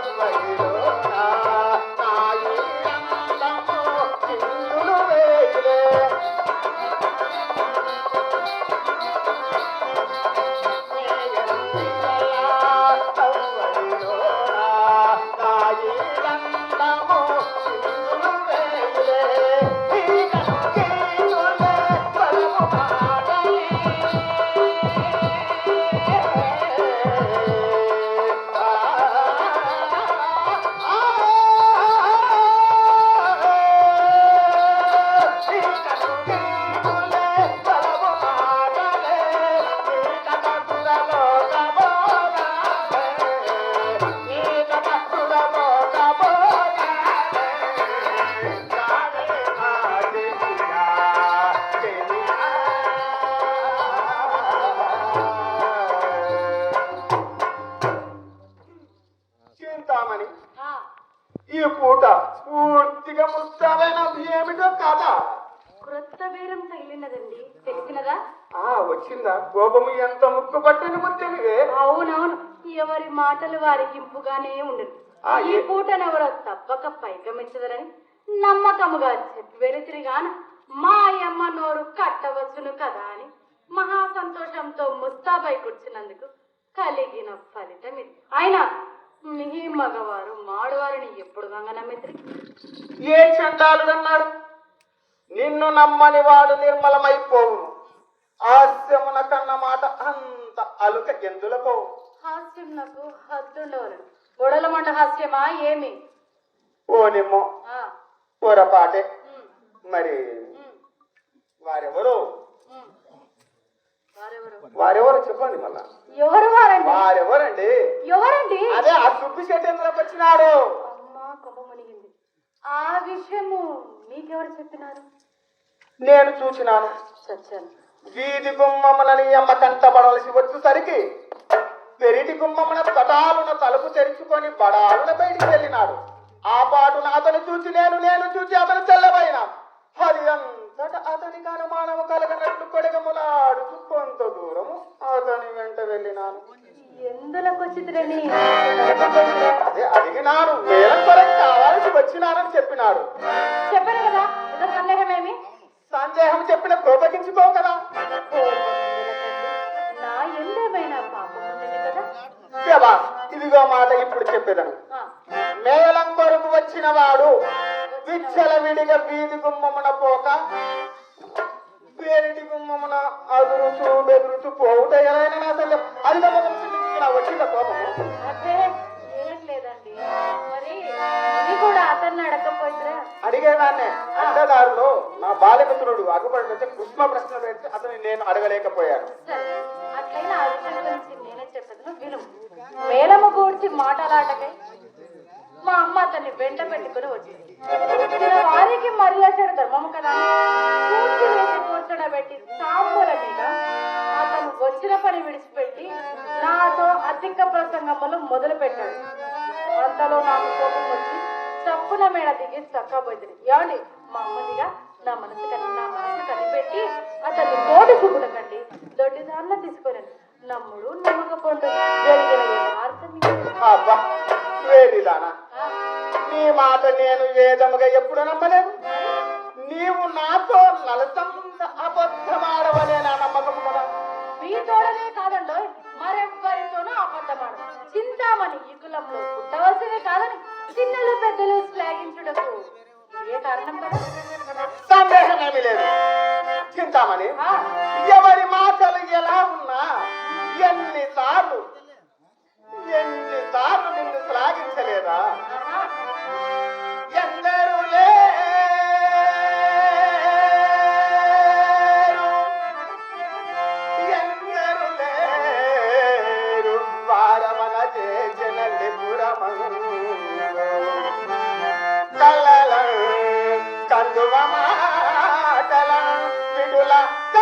Cuma ini. బేరం తగిలినదండి తెలిసినదా? వచ్చిందా? కోపము ఎంత ముక్కు పట్టిన ముద్దినివే అవునవును. ఎవరి మాటలు వారికి ఇంపుగానే ఉండదు. ఈ పూటనెవరో తప్పక పైకమిచ్చదరని నమ్మకముగా చెప్పి వెళితిరిగాన మా అమ్మ నోరు కట్టవచ్చును కదా అని మహా సంతోషంతో ముస్తాబై కూర్చున్నందుకు కలిగిన ఫలితం ఇది. అయినా మీ మగవారు మాడువారిని ఎప్పుడు గంగ నమ్మిత్రి ఏ చండాలుడన్నాడు నిన్ను నమ్మని వాడు నిర్మలమైపోవును. హాస్యమున కన్న మాట అంత అలుక ఎందులకో? హాస్యం నాకు హద్దుండవలను గొడవల మంట హాస్యమా ఏమి? ఓనిమ్మో ఆ, పొరపాటే. మరి వారెవరు. వారెవరు? చెప్పండి మళ్ళా. ఎవరు వారండి? వారెవరండి? ఎవరండి? అదే ఆ సుబ్బి శటేంద్ర వచ్చినాడు. అమ్మా కొమ్మ మునిగింది. ఆ విషయము మీకెవరు చెప్పినారు? నేను చూచినాను. చచ్చాను వీధి గుమ్మములని అమ్మ కంటబడవలసి వచ్చేసరికి పెరిటి గుమ్మమున పటాలున తలుపు తెరుచుకొని బడాలున బయటికి వెళ్ళినాడు. ఆ పాటున అతను చూచి నేను నేను చూచి అతను తెల్లబోయినా అది అంతట అతనికి అనుమానము కలగనట్లు కొడగములాడుచు కొంత దూరము అతని వెంట వెళ్ళినాను. ఎందులకు వచ్చిద్రని అదే అడిగినాను. వేల కొరకు కావాల్సి వచ్చినానని చెప్పినాడు. చెప్పాను కదా ఏదో సందేహమేమి? సందేహం చెప్పిన కోపగించుకో కదా. నా ఎందేమైనా పాపం ఉండేది కదా? దేవా, ఇదిగో మాట ఇప్పుడు చెప్పేదను. మేళం కొరకు వచ్చిన వాడు విచ్చల విడిగా వీధి గుమ్మమున పోక పేరిటి గుమ్మమున అదురుచు బెదురుచు పోవుట అసలు అది చూపించిన వచ్చిన కోపము అదే ఏం లేదండి. మరి ఇది కూడా అతన్ని అడగపోయిద్రా అడిగేదాన్నే. అడ్డదారులో నా బాలమిత్రుడు అగుపడి వచ్చి కుష్మ ప్రశ్న పెడితే అతని నేను అడగలేకపోయాను. సరే అట్లయినా ఆ విషయం గురించి నేనే చెప్పేది? విను. మేళము గూర్చి మాటలాటకై మా అమ్మ అతన్ని వెంట పెట్టుకుని వచ్చింది. వారికి మర్యాద ధర్మము కదా. ప్రసంగములు మొదలు పెట్టాడు. అంతలో నాకు కోపం వచ్చి చప్పున మేడ దిగి చక్కపోయింది ఏమండి? మా అమ్మదిగా నా మనసు కని నా మనసు కనిపెట్టి అతన్ని తోటి చూపులకండి దొడ్డి దానిలో తీసుకొని నమ్ముడు నమ్మకపోండు. జరిగిన వేడిదానా నీ మాట నేను వేదముగా ఎప్పుడు నమ్మలేదు. నీవు నాతో నలసంత అబద్ధమాడవనే నా నమ్మకం కదా మీ తోడనే కాదండో మరెవ్వరితోనూ అబద్ధమాడు చింతామణి ఈ కులంలో పుట్టవలసినే కాదని చిన్నలు పెద్దలు శ్లాఘించుటకు ఏ కారణం కదా సందేహమేమీ లేదు. చింతామణి ఎవరి మాటలు ఎలా ఉన్నా ఎన్నిసార్లు ఎన్నిసార్లు నిన్ను శ్లాఘించలేదా? Go!